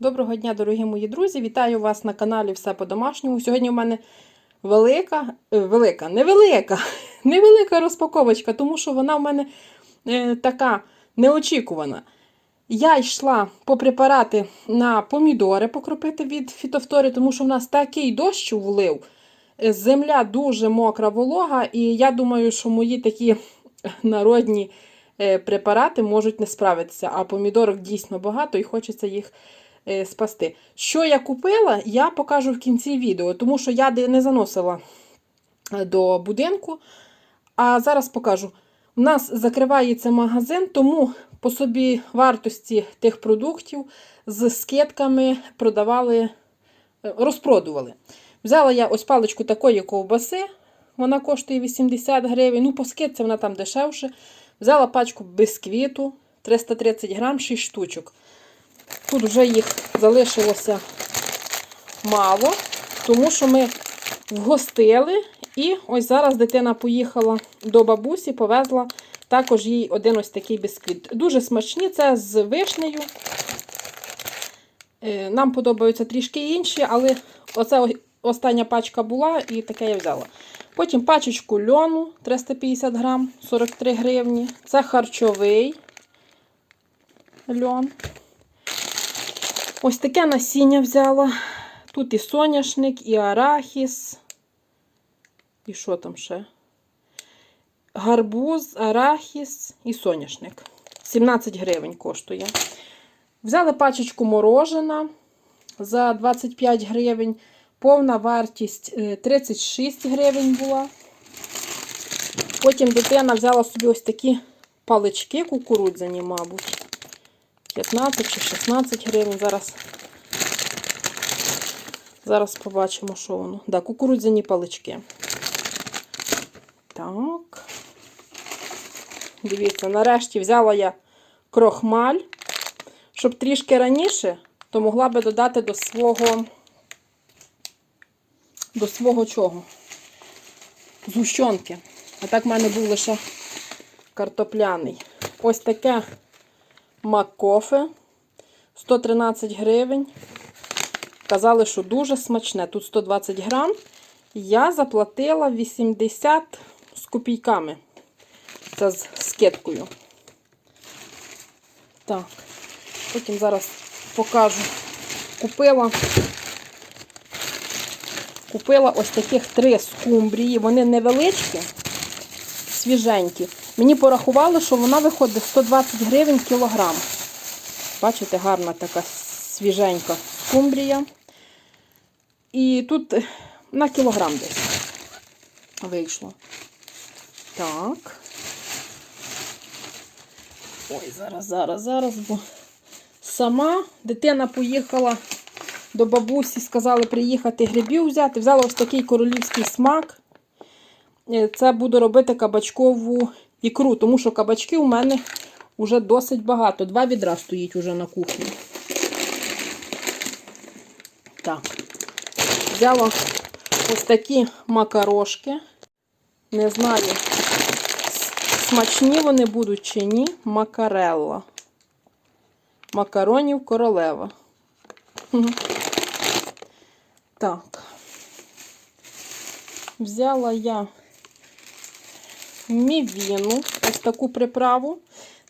Доброго дня, дорогі мої друзі! Вітаю вас на каналі Все по-домашньому. Сьогодні у мене велика, е, велика, невелика, невелика розпаковочка, тому що вона в мене е, така неочікувана. Я йшла по препарати на помідори покропити від фітофтори, тому що в нас такий дощ влив. Е, Земля дуже мокра, волога, і я думаю, що мої такі народні е, препарати можуть не справитися. А помідорок дійсно багато і хочеться їх спасти. Що я купила, я покажу в кінці відео, тому що я не заносила е, до будинку. А зараз покажу. У нас закривається магазин, тому по собі вартості тих продуктів з скидками продавали, е, розпродували. Взяла я ось паличку такої ковбаси, вона коштує 80 гривень. Ну, по скидці вона там дешевше. Взяла пачку бисквіту 330 грам, 6 штучок. Тут вже їх залишилося мало, тому що ми вгостили. І ось зараз дитина поїхала до бабусі, повезла також їй один ось такий бісквіт. Дуже смачні, це з вишнею. Е, Нам подобаються трішки інші, але оце остання пачка була і таке я взяла. Потім пачечку льону 350 грам, 43 гривні. Це харчовий льон. Ось таке насіння взяла. Тут і соняшник, і арахіс. І що там ще? Гарбуз, арахіс і соняшник. 17 гривень коштує. Взяли пачечку морожена за 25 гривень. Повна вартість е, 36 гривень була. Потім дитина взяла собі ось такі палички кукурудзяні, мабуть. 15 чи 16 гривень. Зараз Зараз побачимо, що воно. Да, кукурудзяні палички. Так. Дивіться, нарешті взяла я крохмаль. Щоб трішки раніше, то могла би додати до свого до свого чого? Згущенки. А так в мене був лише картопляний. Ось таке маккофе. 113 гривень. Казали, що дуже смачне. Тут 120 грам. Я заплатила 80 з копійками. Це з скидкою. Так. Потім зараз покажу. Купила. Купила ось таких три скумбрії. Вони невеличкі, свіженькі. Мені порахували, що вона виходить 120 гривень кілограм. Бачите, гарна така свіженька скумбрія. І тут на кілограм десь вийшло. Так. Ой, зараз, зараз, зараз, бо сама дитина поїхала до бабусі, сказали приїхати грибів взяти. Взяла ось такий королівський смак. Е, Це буду робити кабачкову ікру, тому що кабачки у мене вже досить багато. Два відра стоїть уже на кухні. Так. Взяла ось такі макарошки. Не знаю, смачні вони будуть чи ні. Макарелла. Макаронів королева. Так. Взяла я мівіну, ось таку приправу.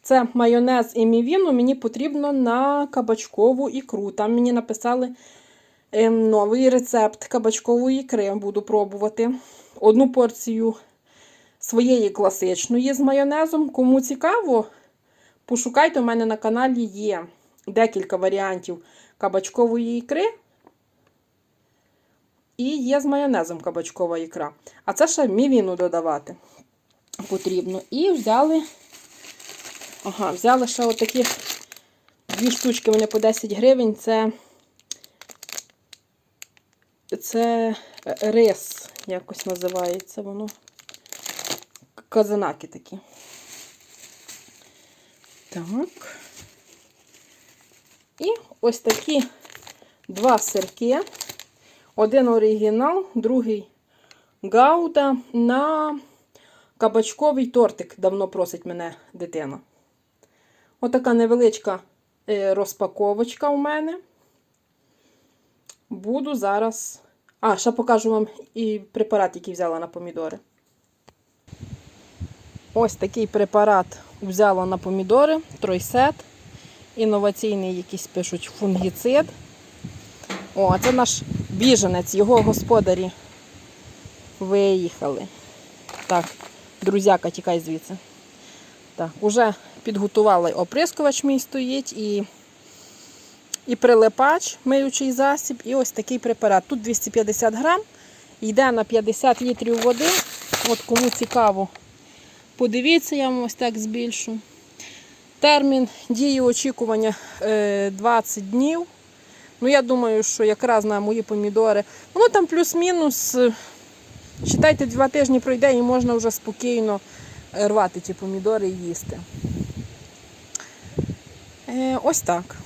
Це майонез і мівіну мені потрібно на кабачкову ікру. Там мені написали ем, новий рецепт кабачкової ікри. Буду пробувати. Одну порцію своєї класичної з майонезом. Кому цікаво, пошукайте, у мене на каналі є декілька варіантів кабачкової ікри. І є з майонезом кабачкова ікра. А це ще мівіну додавати потрібно. І взяли, ага, взяли ще отакі дві штучки, вони по 10 гривень. Це, це рис, якось називається воно. Казанаки такі. Так. І ось такі два сирки. Один оригінал, другий гауда на кабачковий тортик. Давно просить мене дитина. Отака невеличка е, розпаковочка у мене. буду зараз. А, ще покажу вам і препарат, який взяла на помідори. Ось такий препарат взяла на помідори, тройсет. Інноваційний якийсь пишуть фунгіцид. О, а це наш біженець, його господарі виїхали. Так, друзяка, тікай звідси. Так, уже підготували оприскувач мій стоїть і, і прилипач, миючий засіб, і ось такий препарат. Тут 250 грам, йде на 50 літрів води. От кому цікаво, подивіться, я вам ось так збільшу. Термін дії очікування е, 20 днів. Ну, я думаю, що якраз на мої помідори. Воно там плюс-мінус. Читайте, два тижні пройде і можна вже спокійно рвати ті помідори і їсти. Е, ось так.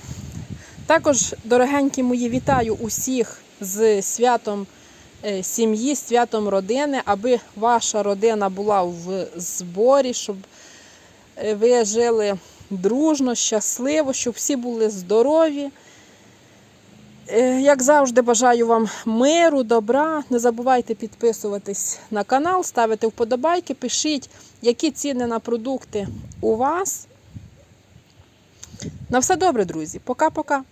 Також, дорогенькі мої, вітаю усіх з святом е, сім'ї, святом родини, аби ваша родина була в зборі, щоб е, ви жили дружно, щасливо, щоб всі були здорові. Е, Як завжди, бажаю вам миру, добра. Не забувайте підписуватись на канал, ставити вподобайки, пишіть, які ціни на продукти у вас. На все добре, друзі. Пока-пока.